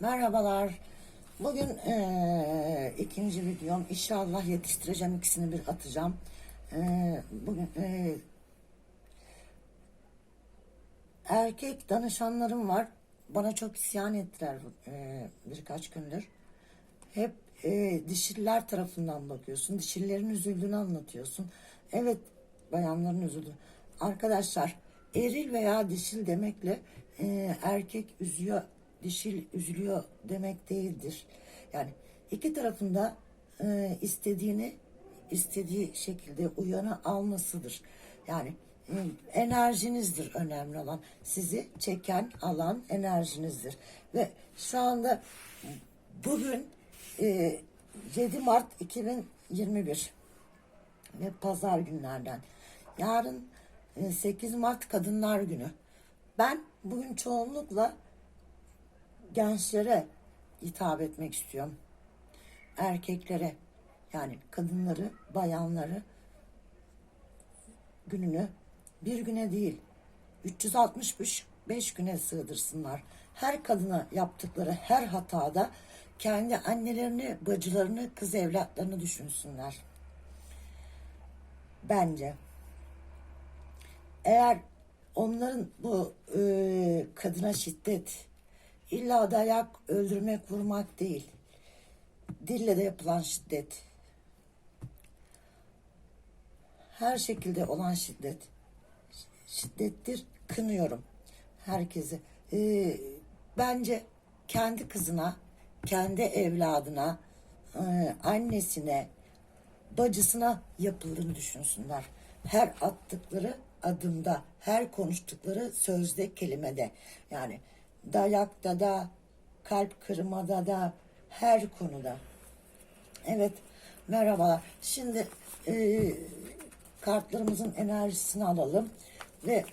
Merhabalar. Bugün eee, ikinci videom. İnşallah yetiştireceğim. ikisini bir atacağım. Eee, bugün eee, erkek danışanlarım var. Bana çok isyan ettiler eee, birkaç gündür. Hep eee dişiller tarafından bakıyorsun. Dişillerin üzüldüğünü anlatıyorsun. Evet bayanların üzüldü. Arkadaşlar eril veya dişil demekle eee, erkek üzüyor, dişil üzülüyor demek değildir. Yani iki tarafında eee, istediğini istediği şekilde uyanı almasıdır. Yani e, enerjinizdir önemli olan. Sizi çeken alan enerjinizdir. Ve şu anda bugün e, 7 Mart 2021 ve pazar günlerden. Yarın e, 8 Mart Kadınlar Günü. Ben bugün çoğunlukla gençlere hitap etmek istiyorum. Erkeklere yani kadınları, bayanları gününü bir güne değil 365 güne sığdırsınlar. Her kadına yaptıkları her hatada kendi annelerini, bacılarını, kız evlatlarını düşünsünler. Bence. Eğer onların bu e, kadına şiddet illa dayak, öldürmek, vurmak değil. Dille de yapılan şiddet. Her şekilde olan şiddet. Şiddettir, kınıyorum herkesi. Ee, bence kendi kızına, kendi evladına, e, annesine, bacısına yapıldığını düşünsünler. Her attıkları adımda, her konuştukları sözde, kelimede. Yani dayakta da, kalp kırmada da, her konuda. Evet, merhabalar. Şimdi e, kartlarımızın enerjisini alalım ve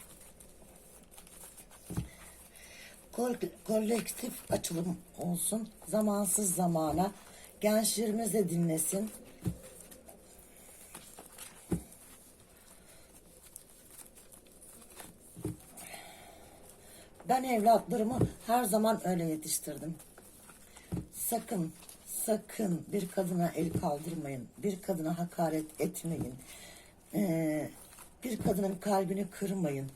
kol- kolektif açılım olsun. Zamansız zamana. Gençlerimiz de dinlesin. Ben evlatlarımı her zaman öyle yetiştirdim. Sakın, sakın bir kadına el kaldırmayın. Bir kadına hakaret etmeyin. Ee, bir kadının kalbini kırmayın.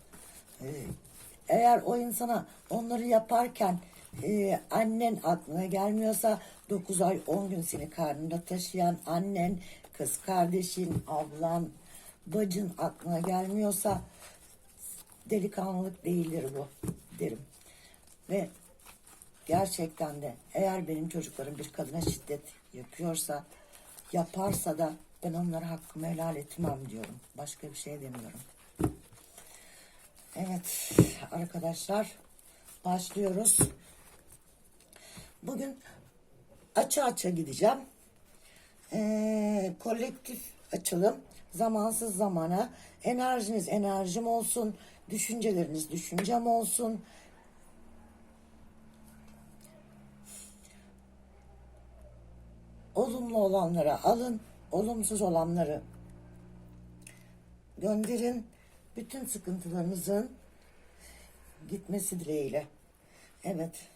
Ee, eğer o insana onları yaparken e, annen aklına gelmiyorsa 9 ay 10 gün seni karnında taşıyan annen, kız kardeşin, ablan, bacın aklına gelmiyorsa delikanlılık değildir bu derim. Ve gerçekten de eğer benim çocuklarım bir kadına şiddet yapıyorsa, yaparsa da ben onlara hakkımı helal etmem diyorum. Başka bir şey demiyorum. Evet arkadaşlar başlıyoruz. Bugün açı açı gideceğim. Ee, kolektif açılım zamansız zamana enerjiniz enerjim olsun düşünceleriniz düşüncem olsun. Olumlu olanları alın olumsuz olanları gönderin. Bütün sıkıntılarınızın gitmesi dileğiyle. Evet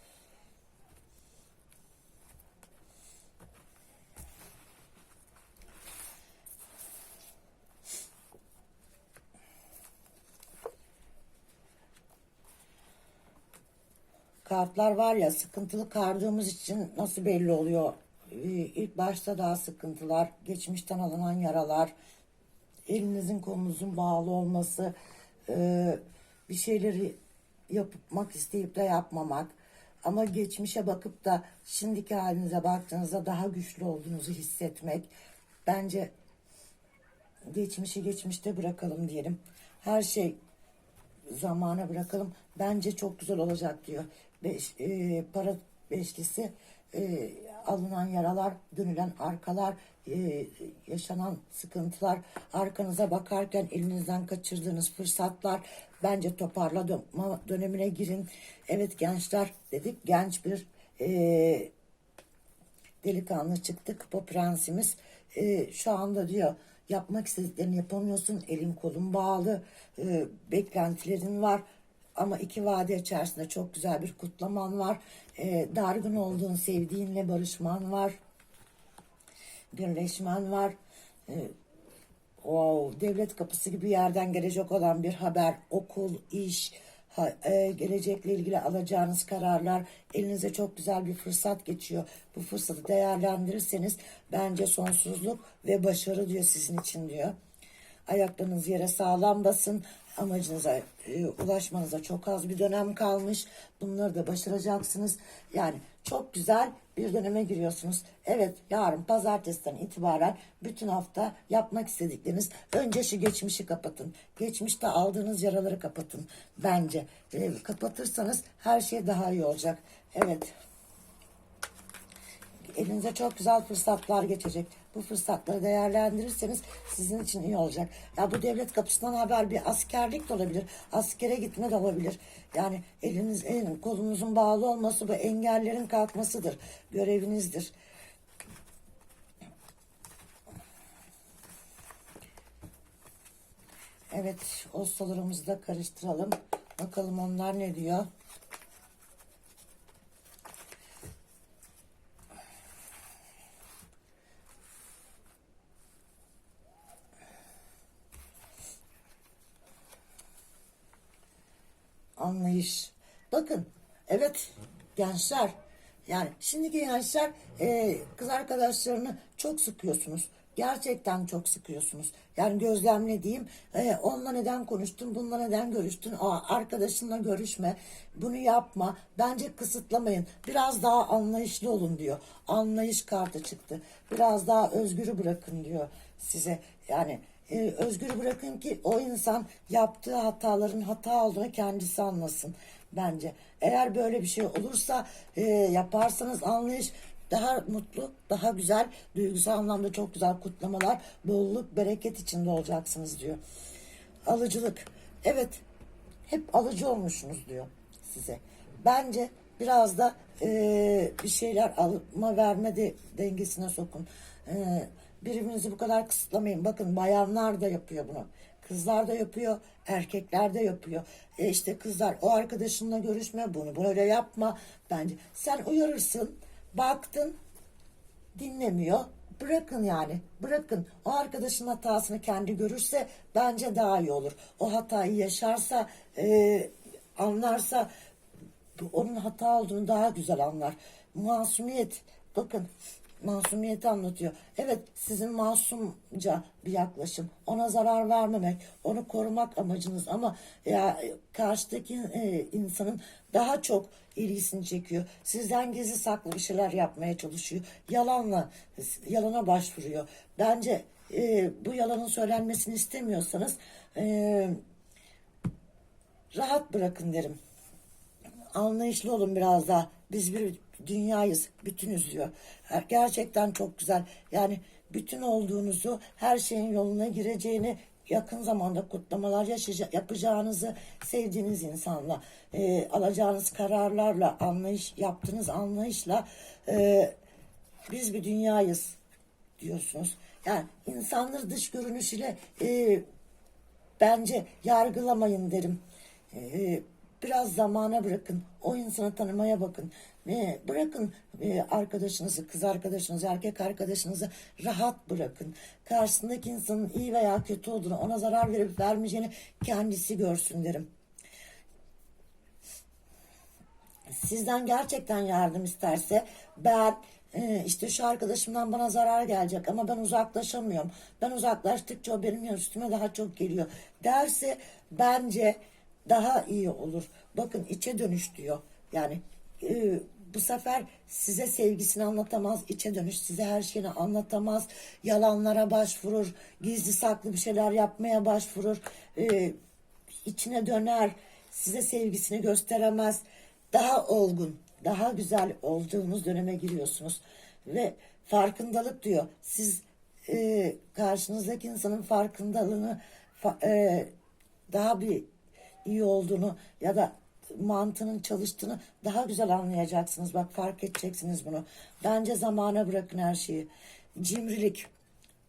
kartlar var ya sıkıntılı kardığımız için nasıl belli oluyor? Ee, İlk başta daha sıkıntılar, geçmişten alınan yaralar, elinizin kolunuzun bağlı olması, e, bir şeyleri yapmak isteyip de yapmamak. Ama geçmişe bakıp da şimdiki halinize baktığınızda daha güçlü olduğunuzu hissetmek. Bence geçmişi geçmişte bırakalım diyelim. Her şey zamana bırakalım. Bence çok güzel olacak diyor. Beş, e, para beşlisi e, alınan yaralar, dönülen arkalar, e, yaşanan sıkıntılar, arkanıza bakarken elinizden kaçırdığınız fırsatlar bence toparlama dönemine girin. Evet gençler dedik genç bir e, delikanlı çıktı. Kupa prensimiz e, şu anda diyor yapmak istediklerini yapamıyorsun. Elin kolun bağlı. E, beklentilerin var. Ama iki vade içerisinde çok güzel bir kutlaman var. e, dargın olduğun sevdiğinle barışman var. Birleşmen var. E, o devlet kapısı gibi yerden gelecek olan bir haber, okul, iş, ha- e, gelecekle ilgili alacağınız kararlar, elinize çok güzel bir fırsat geçiyor. Bu fırsatı değerlendirirseniz bence sonsuzluk ve başarı diyor sizin için diyor. Ayaklarınız yere sağlam basın. Amacınıza e, ulaşmanıza çok az bir dönem kalmış. Bunları da başaracaksınız. Yani çok güzel bir döneme giriyorsunuz. Evet yarın pazartesiden itibaren bütün hafta yapmak istedikleriniz önce şu geçmişi kapatın. Geçmişte aldığınız yaraları kapatın bence. E, kapatırsanız her şey daha iyi olacak. Evet elinize çok güzel fırsatlar geçecek. Bu fırsatları değerlendirirseniz sizin için iyi olacak. Ya bu devlet kapısından haber bir askerlik de olabilir. Askere gitme de olabilir. Yani eliniz, elin, kolunuzun bağlı olması bu engellerin kalkmasıdır. Görevinizdir. Evet, ostalarımızı da karıştıralım. Bakalım onlar ne diyor. Anlayış. Bakın evet gençler yani şimdiki gençler e, kız arkadaşlarını çok sıkıyorsunuz. Gerçekten çok sıkıyorsunuz. Yani gözlemlediğim e, onunla neden konuştun, bununla neden görüştün, Aa, arkadaşınla görüşme, bunu yapma. Bence kısıtlamayın. Biraz daha anlayışlı olun diyor. Anlayış kartı çıktı. Biraz daha özgürü bırakın diyor size. Yani e, özgür bırakın ki o insan yaptığı hataların hata olduğunu kendisi anlasın bence. Eğer böyle bir şey olursa e, yaparsanız anlayış daha mutlu, daha güzel, duygusal anlamda çok güzel kutlamalar, bolluk, bereket içinde olacaksınız diyor. Alıcılık. Evet, hep alıcı olmuşsunuz diyor size. Bence biraz da e, bir şeyler alma verme de dengesine sokun. E, birbirinizi bu kadar kısıtlamayın. Bakın bayanlar da yapıyor bunu. Kızlar da yapıyor, erkekler de yapıyor. E işte kızlar o arkadaşınla görüşme bunu, böyle yapma. Bence sen uyarırsın, baktın, dinlemiyor. Bırakın yani bırakın o arkadaşın hatasını kendi görürse bence daha iyi olur. O hatayı yaşarsa e, anlarsa onun hata olduğunu daha güzel anlar. Masumiyet bakın masumiyeti anlatıyor. Evet sizin masumca bir yaklaşım. Ona zarar vermemek, onu korumak amacınız ama ya karşıdaki e, insanın daha çok ilgisini çekiyor. Sizden gizli saklı bir şeyler yapmaya çalışıyor. Yalanla yalana başvuruyor. Bence e, bu yalanın söylenmesini istemiyorsanız e, rahat bırakın derim anlayışlı olun biraz daha. Biz bir dünyayız, bütünüz diyor. Gerçekten çok güzel. Yani bütün olduğunuzu, her şeyin yoluna gireceğini, yakın zamanda kutlamalar yaşayacak, yapacağınızı sevdiğiniz insanla, e, alacağınız kararlarla, anlayış, yaptığınız anlayışla e, biz bir dünyayız diyorsunuz. Yani insanları dış görünüşüyle e, bence yargılamayın derim. Ee, biraz zamana bırakın. O insanı tanımaya bakın. Ee, bırakın e, arkadaşınızı, kız arkadaşınızı, erkek arkadaşınızı rahat bırakın. Karşısındaki insanın iyi veya kötü olduğunu, ona zarar verip vermeyeceğini kendisi görsün derim. sizden gerçekten yardım isterse ben e, işte şu arkadaşımdan bana zarar gelecek ama ben uzaklaşamıyorum. Ben uzaklaştıkça o benim üstüme daha çok geliyor derse bence daha iyi olur. Bakın içe dönüş diyor. Yani e, bu sefer size sevgisini anlatamaz, içe dönüş size her şeyini anlatamaz, yalanlara başvurur, gizli saklı bir şeyler yapmaya başvurur, e, içine döner, size sevgisini gösteremez. Daha olgun, daha güzel olduğunuz döneme giriyorsunuz. Ve farkındalık diyor. Siz e, karşınızdaki insanın farkındalığını fa- e, daha bir iyi olduğunu ya da mantığının çalıştığını daha güzel anlayacaksınız. Bak fark edeceksiniz bunu. Bence zamana bırakın her şeyi. Cimrilik,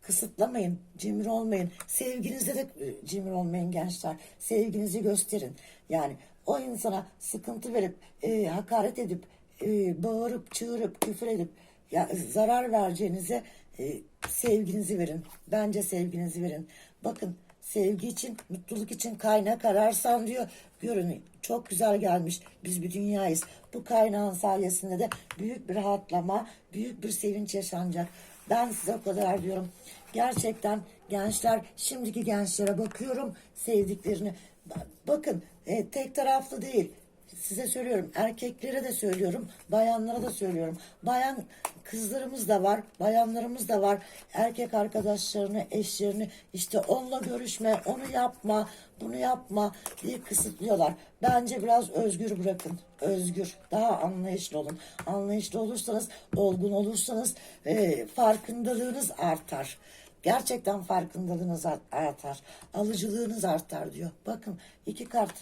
kısıtlamayın, cimri olmayın. Sevginizde de e, cimri olmayın gençler. Sevginizi gösterin. Yani o insana sıkıntı verip, e, hakaret edip, e, bağırıp çığırıp küfür edip ya zarar vereceğinize e, sevginizi verin. Bence sevginizi verin. Bakın sevgi için, mutluluk için kaynak ararsan diyor. Görün çok güzel gelmiş. Biz bir dünyayız. Bu kaynağın sayesinde de büyük bir rahatlama, büyük bir sevinç yaşanacak. Ben size o kadar diyorum. Gerçekten gençler, şimdiki gençlere bakıyorum sevdiklerini. Ba- Bakın e, tek taraflı değil. Size söylüyorum, erkeklere de söylüyorum, bayanlara da söylüyorum. Bayan kızlarımız da var, bayanlarımız da var. Erkek arkadaşlarını, eşlerini işte onunla görüşme, onu yapma, bunu yapma diye kısıtlıyorlar. Bence biraz özgür bırakın. Özgür, daha anlayışlı olun. Anlayışlı olursanız, olgun olursanız e, farkındalığınız artar. Gerçekten farkındalığınız art- artar. Alıcılığınız artar diyor. Bakın iki kart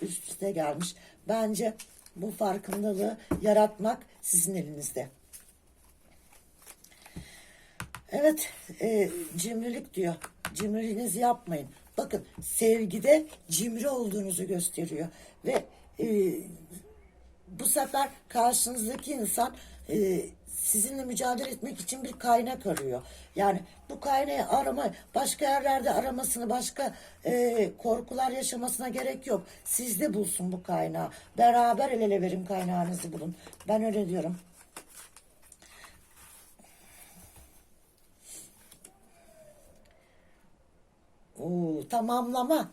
üst üste gelmiş. Bence bu farkındalığı yaratmak sizin elinizde. Evet, e, cimrilik diyor. Cimriliğinizi yapmayın. Bakın sevgide cimri olduğunuzu gösteriyor. Ve e, bu sefer karşınızdaki insan e, sizinle mücadele etmek için bir kaynak arıyor. Yani bu kaynağı arama, başka yerlerde aramasını, başka e, korkular yaşamasına gerek yok. Sizde bulsun bu kaynağı. Beraber el ele verin kaynağınızı bulun. Ben öyle diyorum. Oo, tamamlama.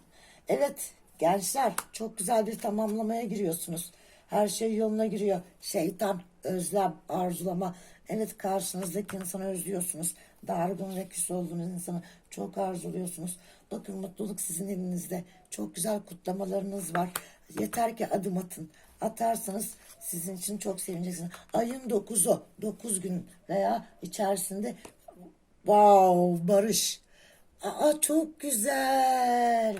Evet gençler çok güzel bir tamamlamaya giriyorsunuz. Her şey yoluna giriyor. Şeytan, özlem, arzulama. Evet karşınızdaki insanı özlüyorsunuz. Dargın ve olduğunuz insanı çok arzuluyorsunuz. Bakın mutluluk sizin elinizde. Çok güzel kutlamalarınız var. Yeter ki adım atın. Atarsanız sizin için çok sevineceksiniz. Ayın 9'u, 9 gün veya içerisinde wow barış. Aa çok güzel.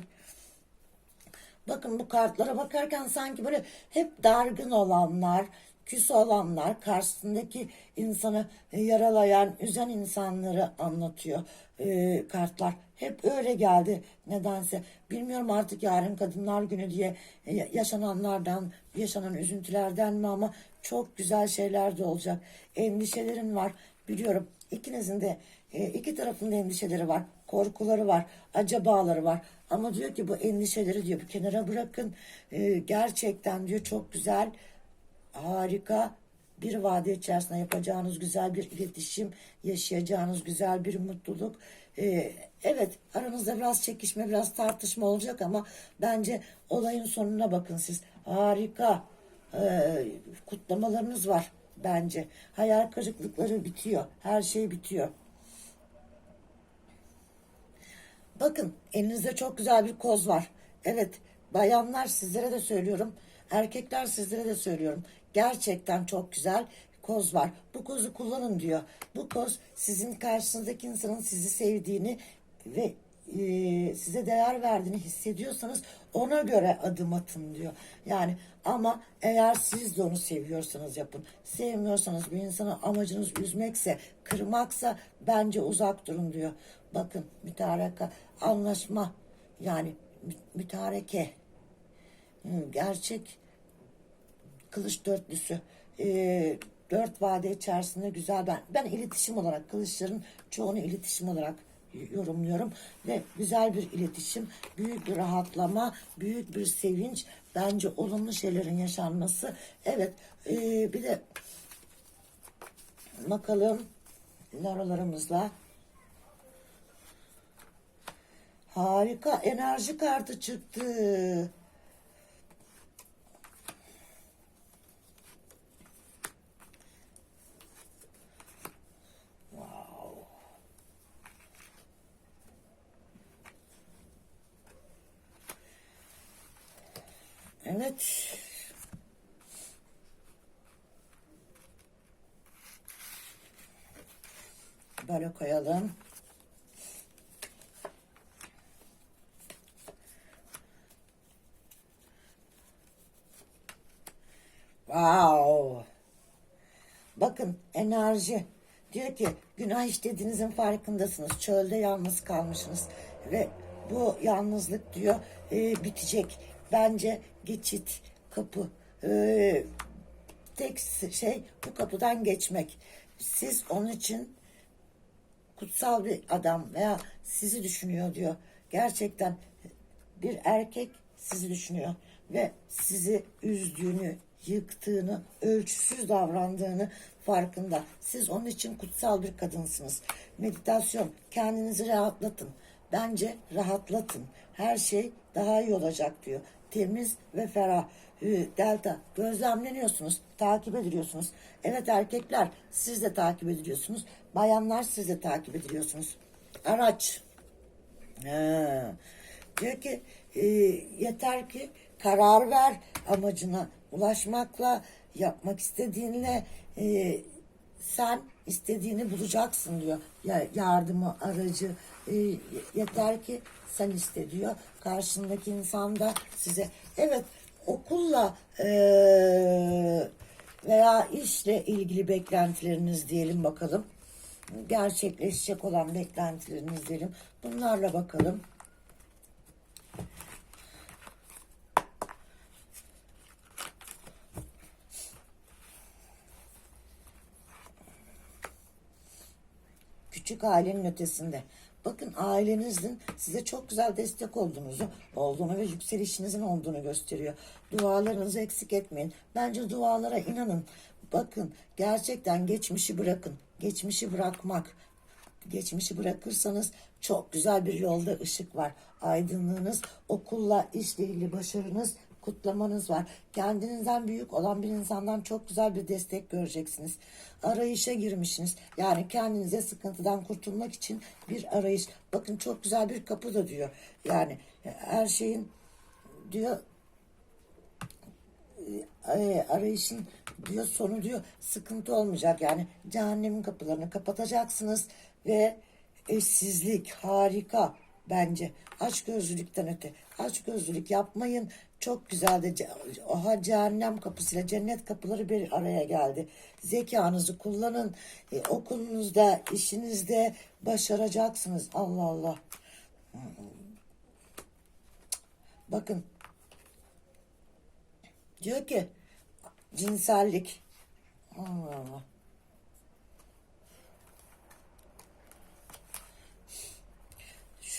Bakın bu kartlara bakarken sanki böyle hep dargın olanlar, küs olanlar, karşısındaki insanı yaralayan, üzen insanları anlatıyor e, kartlar. Hep öyle geldi nedense. Bilmiyorum artık yarın Kadınlar Günü diye e, yaşananlardan, yaşanan üzüntülerden mi ama çok güzel şeyler de olacak. Endişelerin var biliyorum. İkinizin de e, iki tarafın da endişeleri var, korkuları var, acabaları var. Ama diyor ki bu endişeleri diyor bir kenara bırakın. E, gerçekten diyor çok güzel, harika bir vade içerisinde yapacağınız güzel bir iletişim, yaşayacağınız güzel bir mutluluk. E, evet aranızda biraz çekişme, biraz tartışma olacak ama bence olayın sonuna bakın siz. Harika e, kutlamalarınız var bence. Hayal kırıklıkları bitiyor. Her şey bitiyor. Bakın elinizde çok güzel bir koz var. Evet bayanlar sizlere de söylüyorum. Erkekler sizlere de söylüyorum. Gerçekten çok güzel koz var. Bu kozu kullanın diyor. Bu koz sizin karşınızdaki insanın sizi sevdiğini ve e, size değer verdiğini hissediyorsanız ona göre adım atın diyor. Yani ama eğer siz de onu seviyorsanız yapın. Sevmiyorsanız bir insanı amacınız üzmekse, kırmaksa bence uzak durun diyor. Bakın mütareka, anlaşma yani mü- mütareke, gerçek kılıç dörtlüsü. Ee, dört vade içerisinde güzel ben ben iletişim olarak kılıçların çoğunu iletişim olarak yorumluyorum ve güzel bir iletişim, büyük bir rahatlama, büyük bir sevinç, bence olumlu şeylerin yaşanması. Evet, ee, bir de bakalım laralarımızla harika enerji kartı çıktı. Wow. Evet. Böyle koyalım. Wow. Bakın enerji. Diyor ki günah işlediğinizin farkındasınız. Çölde yalnız kalmışsınız. Ve bu yalnızlık diyor e, bitecek. Bence geçit, kapı, e, tek şey bu kapıdan geçmek. Siz onun için kutsal bir adam veya sizi düşünüyor diyor. Gerçekten bir erkek sizi düşünüyor ve sizi üzdüğünü, yıktığını, ölçüsüz davrandığını farkında. Siz onun için kutsal bir kadınsınız. Meditasyon, kendinizi rahatlatın. Bence rahatlatın. Her şey daha iyi olacak diyor. Temiz ve ferah. Delta gözlemleniyorsunuz, takip ediliyorsunuz. Evet erkekler siz de takip ediliyorsunuz. Bayanlar siz de takip ediliyorsunuz. Araç. Ha. Diyor ki e, yeter ki karar ver amacına ulaşmakla yapmak istediğinle e, sen istediğini bulacaksın diyor. Ya yardımı aracı e, yeter ki sen iste diyor. Karşındaki insan da size evet okulla e, veya işle ilgili beklentileriniz diyelim bakalım. Gerçekleşecek olan beklentileriniz diyelim. Bunlarla bakalım. küçük ailenin ötesinde. Bakın ailenizin size çok güzel destek olduğunuzu, olduğunu ve yükselişinizin olduğunu gösteriyor. Dualarınızı eksik etmeyin. Bence dualara inanın. Bakın gerçekten geçmişi bırakın. Geçmişi bırakmak. Geçmişi bırakırsanız çok güzel bir yolda ışık var. Aydınlığınız, okulla, işle ilgili başarınız, kutlamanız var. Kendinizden büyük olan bir insandan çok güzel bir destek göreceksiniz. Arayışa girmişsiniz. Yani kendinize sıkıntıdan kurtulmak için bir arayış. Bakın çok güzel bir kapı da diyor. Yani her şeyin diyor e, arayışın diyor sonu diyor sıkıntı olmayacak. Yani cehennemin kapılarını kapatacaksınız ve eşsizlik harika bence. Aç gözlülükten öte. Aç gözlülük yapmayın. Çok güzel de oha cehennem kapısıyla cennet kapıları bir araya geldi. Zekanızı kullanın. E, okulunuzda, işinizde başaracaksınız. Allah Allah. Bakın. Diyor ki cinsellik. Allah Allah.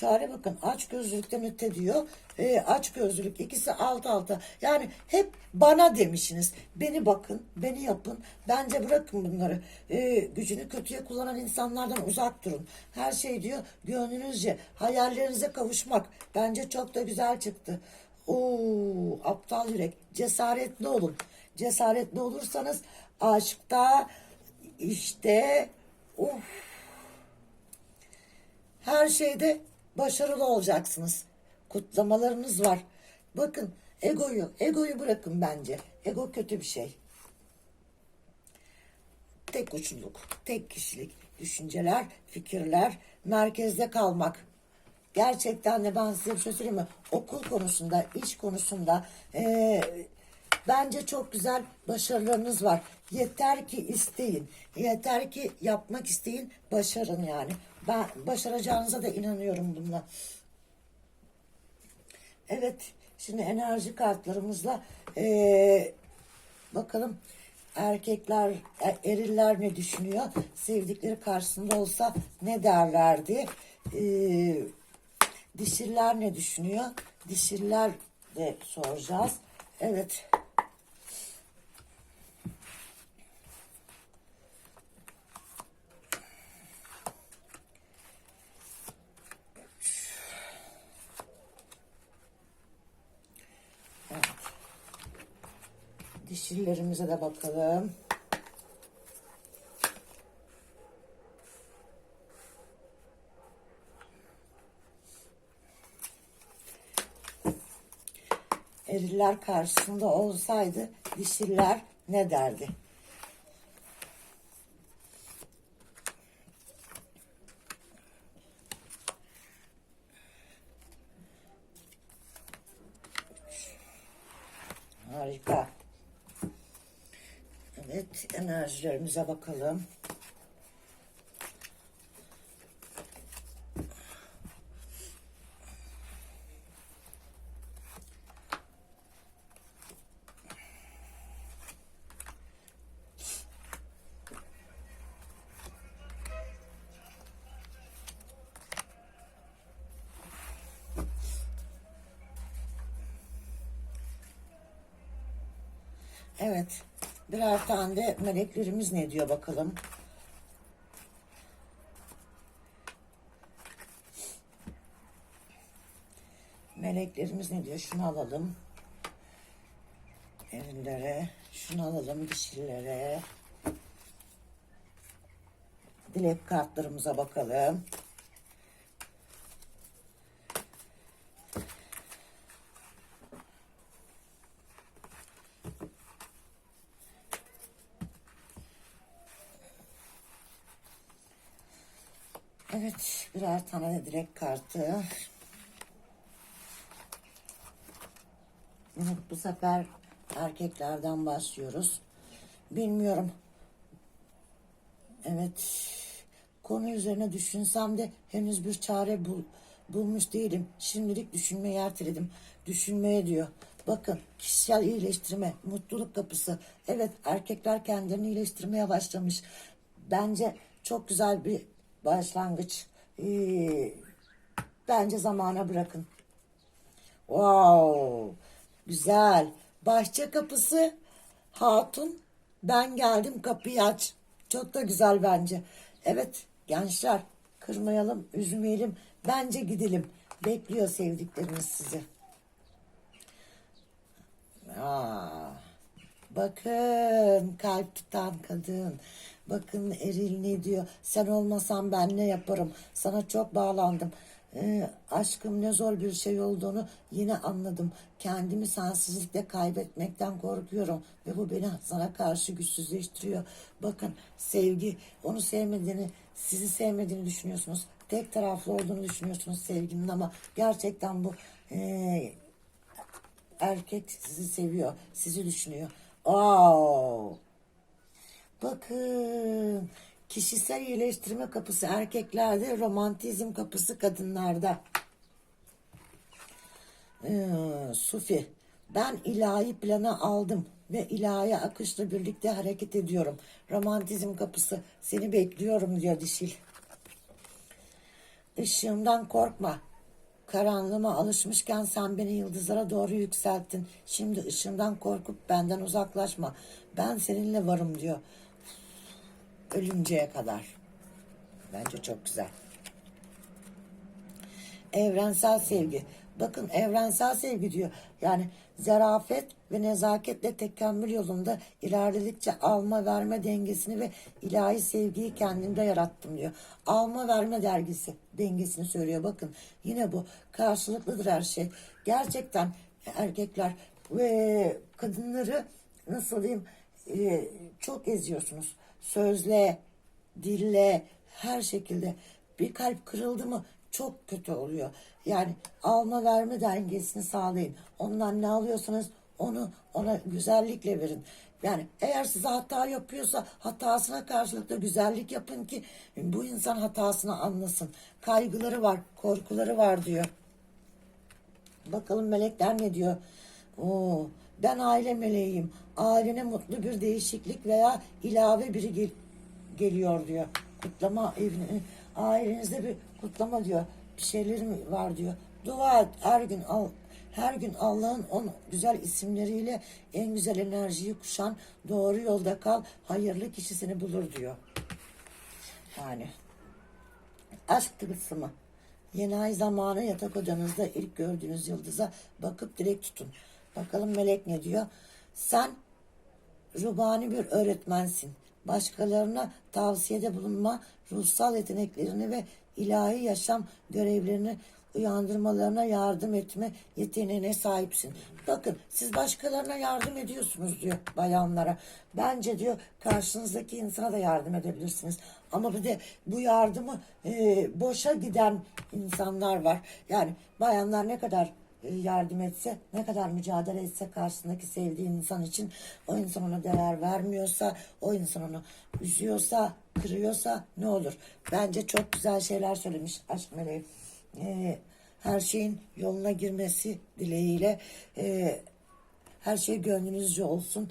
Hale bakın aç gözlülükten öte diyor. E, aç gözlülük ikisi alt alta. Yani hep bana demişsiniz. Beni bakın, beni yapın. Bence bırakın bunları. E, gücünü kötüye kullanan insanlardan uzak durun. Her şey diyor gönlünüzce, hayallerinize kavuşmak. Bence çok da güzel çıktı. Oo, aptal yürek. Cesaretli olun. Cesaretli olursanız aşkta işte of her şeyde başarılı olacaksınız. Kutlamalarınız var. Bakın egoyu, egoyu bırakın bence. Ego kötü bir şey. Tek uçluluk, tek kişilik, düşünceler, fikirler, merkezde kalmak. Gerçekten de ben size bir şey söyleyeyim mi? Okul konusunda, iş konusunda ee, bence çok güzel başarılarınız var. Yeter ki isteyin. Yeter ki yapmak isteyin, başarın yani. Ben başaracağınıza da inanıyorum bununla. Evet, şimdi enerji kartlarımızla ee, bakalım erkekler, e, eriller ne düşünüyor? Sevdikleri karşısında olsa ne derlerdi? Ee, dişiller ne düşünüyor? Dişiller de soracağız. Evet. Evet. Dişillerimize de bakalım. Eriller karşısında olsaydı dişiller ne derdi? renklerimize bakalım. Evet. Birer tane de meleklerimiz ne diyor bakalım. Meleklerimiz ne diyor? Şunu alalım. Erilere. Şunu alalım dişillere. Dilek kartlarımıza bakalım. Evet, direkt kartı. Evet, bu sefer erkeklerden başlıyoruz. Bilmiyorum. Evet, konu üzerine düşünsem de henüz bir çare bul, bulmuş değilim. Şimdilik düşünmeyi erteledim. Düşünmeye diyor. Bakın kişisel iyileştirme, mutluluk kapısı. Evet erkekler kendilerini iyileştirmeye başlamış. Bence çok güzel bir başlangıç. Ee, bence zamana bırakın. Wow, güzel. Bahçe kapısı, hatun. Ben geldim kapıyı aç. Çok da güzel bence. Evet gençler kırmayalım, üzmeyelim. Bence gidelim. Bekliyor sevdikleriniz sizi. Aa, bakın kalp tutan kadın. Bakın Eril ne diyor. Sen olmasan ben ne yaparım? Sana çok bağlandım. Ee, aşkım ne zor bir şey olduğunu yine anladım. Kendimi sensizlikle kaybetmekten korkuyorum. Ve bu beni sana karşı güçsüzleştiriyor. Bakın sevgi onu sevmediğini, sizi sevmediğini düşünüyorsunuz. Tek taraflı olduğunu düşünüyorsunuz sevginin ama gerçekten bu ee, erkek sizi seviyor, sizi düşünüyor. Wow. Bakın kişisel iyileştirme kapısı erkeklerde, romantizm kapısı kadınlarda. Ee, Sufi, ben ilahi planı aldım ve ilahi akışla birlikte hareket ediyorum. Romantizm kapısı seni bekliyorum diyor dişil. Işığımdan korkma. Karanlığıma alışmışken sen beni yıldızlara doğru yükselttin. Şimdi ışığımdan korkup benden uzaklaşma. Ben seninle varım diyor. Ölünceye kadar. Bence çok güzel. Evrensel sevgi. Bakın evrensel sevgi diyor. Yani zarafet ve nezaketle tekemmül yolunda ilerledikçe alma verme dengesini ve ilahi sevgiyi kendimde yarattım diyor. Alma verme dergisi dengesini söylüyor. Bakın yine bu karşılıklıdır her şey. Gerçekten erkekler ve kadınları nasıl diyeyim çok eziyorsunuz. Sözle, dille, her şekilde bir kalp kırıldı mı çok kötü oluyor. Yani alma verme dengesini sağlayın. Ondan ne alıyorsanız onu ona güzellikle verin. Yani eğer size hata yapıyorsa hatasına karşılık da güzellik yapın ki bu insan hatasını anlasın. Kaygıları var, korkuları var diyor. Bakalım melekler ne diyor? Oo, ben aile meleğiyim. Ailene mutlu bir değişiklik veya ilave biri gel- geliyor diyor. Kutlama evine, ailenizde bir kutlama diyor. Bir şeyler mi var diyor. Dua et her gün al. Her gün Allah'ın on güzel isimleriyle en güzel enerjiyi kuşan doğru yolda kal. Hayırlı kişi seni bulur diyor. Yani Aşk tılsımı. Yeni ay zamanı yatak odanızda ilk gördüğünüz yıldıza bakıp dilek tutun. Bakalım melek ne diyor? Sen rubani bir öğretmensin. Başkalarına tavsiyede bulunma, ruhsal yeteneklerini ve ilahi yaşam görevlerini uyandırmalarına yardım etme yeteneğine sahipsin. Bakın siz başkalarına yardım ediyorsunuz diyor bayanlara. Bence diyor karşınızdaki insana da yardım edebilirsiniz. Ama bir de bu yardımı e, boşa giden insanlar var. Yani bayanlar ne kadar yardım etse, ne kadar mücadele etse karşısındaki sevdiği insan için o insan ona değer vermiyorsa, o insan onu üzüyorsa, kırıyorsa ne olur? Bence çok güzel şeyler söylemiş aşk meleği. Ee, her şeyin yoluna girmesi dileğiyle e, her şey gönlünüzce olsun.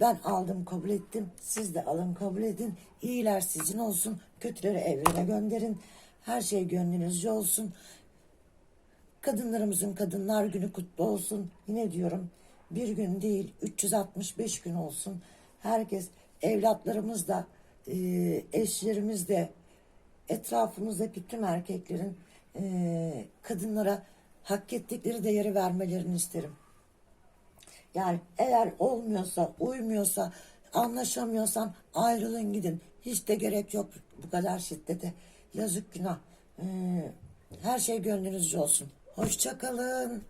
Ben aldım kabul ettim. Siz de alın kabul edin. İyiler sizin olsun. Kötüleri evrene gönderin. Her şey gönlünüzce olsun. Kadınlarımızın Kadınlar Günü kutlu olsun. Yine diyorum bir gün değil 365 gün olsun. Herkes evlatlarımız da e, eşlerimiz de etrafımızdaki tüm erkeklerin e, kadınlara hak ettikleri değeri vermelerini isterim. Yani eğer olmuyorsa, uymuyorsa, anlaşamıyorsan ayrılın gidin. Hiç de gerek yok bu kadar şiddete. Yazık günah. Ee, her şey gönlünüzce olsun. Hoşça kalın.